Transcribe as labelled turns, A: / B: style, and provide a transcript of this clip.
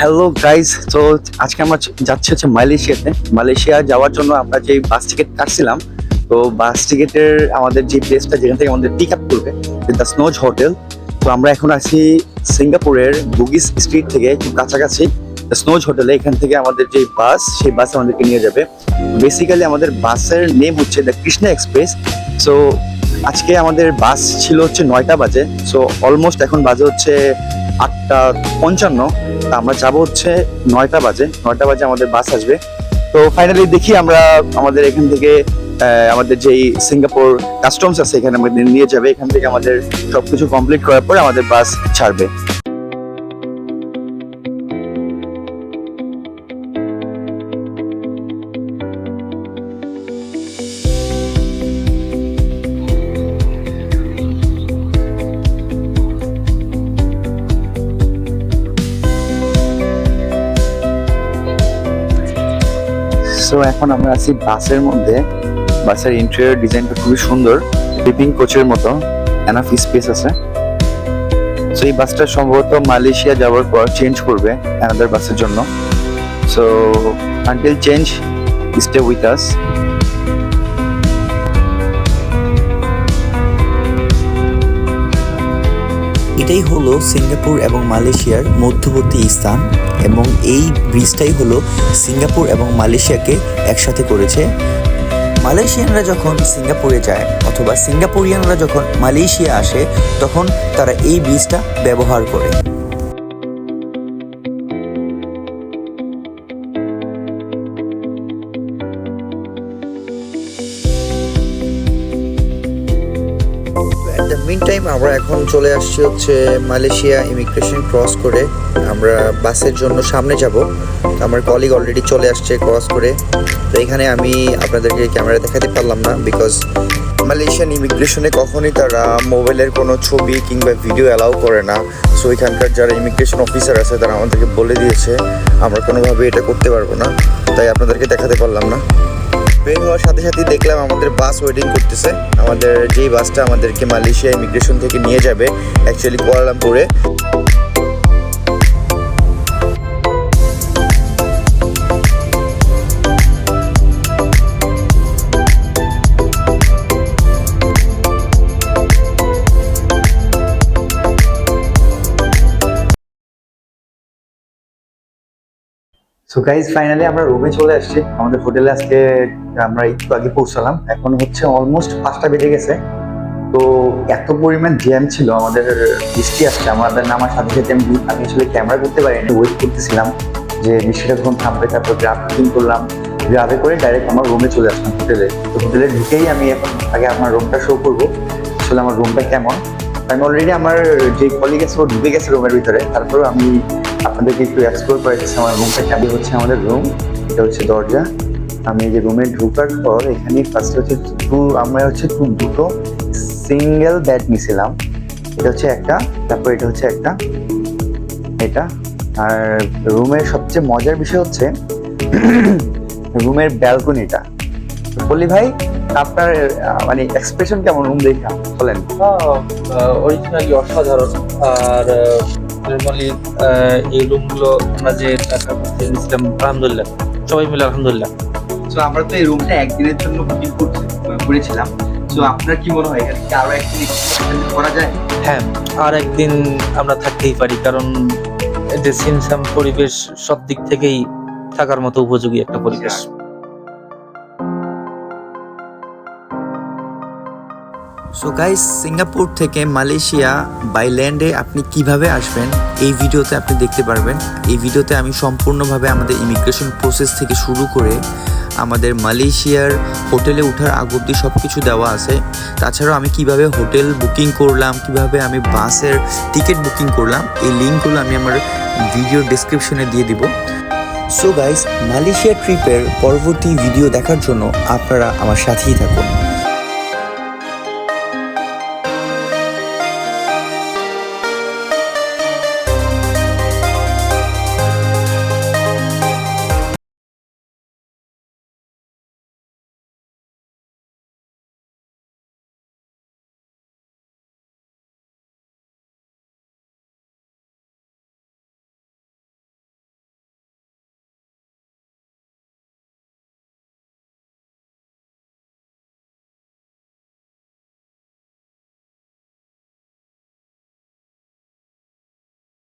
A: Hello guys তো আজকে আমরা যাচ্ছি হচ্ছে মালয়েশিয়াতে। মালয়েশিয়া যাওয়ার জন্য আমরা যে বাস টিকিট কাটছিলাম, তো বাস টিকিটের আমাদের যে প্লেসটা যেখান থেকে আমাদের পিক আপ করবে দ্য স্নোজ হোটেল তো আমরা এখন আছি সিঙ্গাপুরের বুগিস স্ট্রিট থেকে একটু কাছাকাছি। স্নোজ হোটেলে এখান থেকে আমাদের যে বাস, সেই বাস আমাদেরকে নিয়ে যাবে। বেসিক্যালি আমাদের বাসের নেম হচ্ছে দ্য কৃষ্ণা এক্সপ্রেস সো আজকে আমাদের বাস ছিল হচ্ছে নয়টা বাজে। সো অলমোস্ট এখন বাজে হচ্ছে আটটা পঞ্চান্ন। তা আমরা যাব হচ্ছে নয়টা বাজে। নয়টা বাজে আমাদের বাস আসবে। তো ফাইনালি দেখি আমরা আমাদের এখান থেকে আমাদের যেই সিঙ্গাপুর কাস্টমস আছে, এখানে আমাদের নিয়ে যাবে। এখান থেকে আমাদের সবকিছু কমপ্লিট করার পর আমাদের বাস ছাড়বে। সো এখন আমরা আছি বাসের মধ্যে। বাসের ইন্টেরিয়র ডিজাইনটা খুবই সুন্দর। স্লিপিং কোচের মতো। এনাফ স্পেস আছে। সো এই বাসটা সম্ভবত মালয়েশিয়া যাওয়ার পর চেঞ্জ করবে অ্যানাদার বাসের জন্য। So until change stay with us
B: এটাই হলো সিঙ্গাপুর এবং মালয়েশিয়ার মধ্যবর্তী স্থান এবং এই ব্রিজটাই হলো সিঙ্গাপুর এবং মালয়েশিয়াকে একসাথে করেছে। মালয়েশিয়ানরা যখন সিঙ্গাপুরে যায় অথবা সিঙ্গাপুরিয়ানরা যখন মালয়েশিয়া আসে, তখন তারা এই ব্রিজটা ব্যবহার করে।
C: টাইম আমরা এখন চলে আসছি হচ্ছে মালয়েশিয়া ইমিগ্রেশন ক্রস করে। আমরা বাসের জন্য সামনে যাব। আমার কলিগ অলরেডি চলে আসছে ক্রস করে। তো এখানে আমি আপনাদেরকে ক্যামেরা দেখাতে পারলাম না বিকজ মালয়েশিয়ান ইমিগ্রেশনে কখনোই তারা মোবাইলের কোনো ছবি কিংবা ভিডিও অ্যালাউ করে না। সো এখানকার যারা ইমিগ্রেশন অফিসার আছে, তারা আমাদেরকে বলে দিয়েছে, আমরা কোনোভাবে এটা করতে পারব না। তাই আপনাদেরকে দেখাতে পারলাম না। বের হওয়ার সাথে সাথে দেখলাম আমাদের বাস ওয়েটিং করতেছে। আমাদের যেই বাসটা আমাদেরকে মালয়েশিয়া ইমিগ্রেশন থেকে নিয়ে যাবে অ্যাকচুয়ালি কুয়ালালামপুরে।
A: সো গাইজ ফাইনালি আমরা রুমে চলে আসছি। আমাদের হোটেলে আজকে আমরা একটু আগে পৌঁছালাম। এখন হচ্ছে অলমোস্ট পাঁচটা বেজে গেছে। তো এত পরিমাণ জ্যাম ছিল, আমাদের বৃষ্টি আসছে, আমাদের নামার সাথে সাথে আমি আমি আসলে ক্যামেরা করতে পারিনি ওয়েট করতেছিলাম যে বৃষ্টিটা কখন থামবে, তারপর গ্রাফ করলাম। গ্রাফে করে ডাইরেক্ট আমার রুমে চলে আসলাম হোটেলে তো হোটেলে ঢুকেই আমি এখন আগে আমার রুমটা শো করব। আসলে আমার রুমটা কেমন? আমি অলরেডি আমার যে কলিগ আছে, ও ঢুকে গেছে রুমের ভিতরে। তারপর আমি আপনাদেরকে একটু এক্সপ্লোর করে দিচ্ছি আমার রুমটা কেমন হচ্ছে আমাদের রুম এটা হচ্ছে দরজা। আমি যে রুমে ঢুকার পর এখানে ফার্স্ট হচ্ছে আমরা হচ্ছে দুটো সিঙ্গেল বেড নিছিলাম। এটা হচ্ছে একটা, তারপর এটা হচ্ছে একটা, এটা। আর রুমের সবচেয়ে মজার বিষয় হচ্ছে রুমের ব্যালকনিটা বলি ভাই, আপনার মানে এক্সপ্রেশন কেমন? রুম দেখা বলেন।
D: অরিজিনালি অসাধারণ। আর নর্মালি এই রুমগুলো আমরা যে টাকা নিয়েছিলাম আলহামদুলিল্লাহ। সবাই মিলে আলহামদুলিল্লাহ।
A: তো আমরা তো এই রুমটা একদিনের জন্য বুকিং করেছিলাম। তো আপনার কি মনে হয় এখানে আরও একদিন করা যায়?
D: হ্যাঁ আর একদিন আমরা থাকতেই পারি কারণ যে সিনসাম পরিবেশ সব দিক থেকেই থাকার মতো উপযোগী একটা পরিবেশ।
B: সো গাইস সিঙ্গাপুর থেকে মালয়েশিয়া বাই ল্যান্ডে আপনি কীভাবে আসবেন, এই ভিডিওতে আপনি দেখতে পারবেন। এই ভিডিওতে আমি সম্পূর্ণভাবে আমাদের ইমিগ্রেশন প্রসেস থেকে শুরু করে আমাদের মালয়েশিয়ার হোটেলে ওঠার আগ অব্দি সব কিছু দেওয়া আছে। তাছাড়াও আমি কীভাবে হোটেল বুকিং করলাম, কীভাবে আমি বাসের টিকিট বুকিং করলাম, এই লিঙ্কগুলো আমি আমার ভিডিও ডিসক্রিপশনে দিয়ে দিব। সো গাইস মালয়েশিয়া ট্রিপের পরবর্তী ভিডিও দেখার জন্য আপনারা আমার সাথেই থাকুন।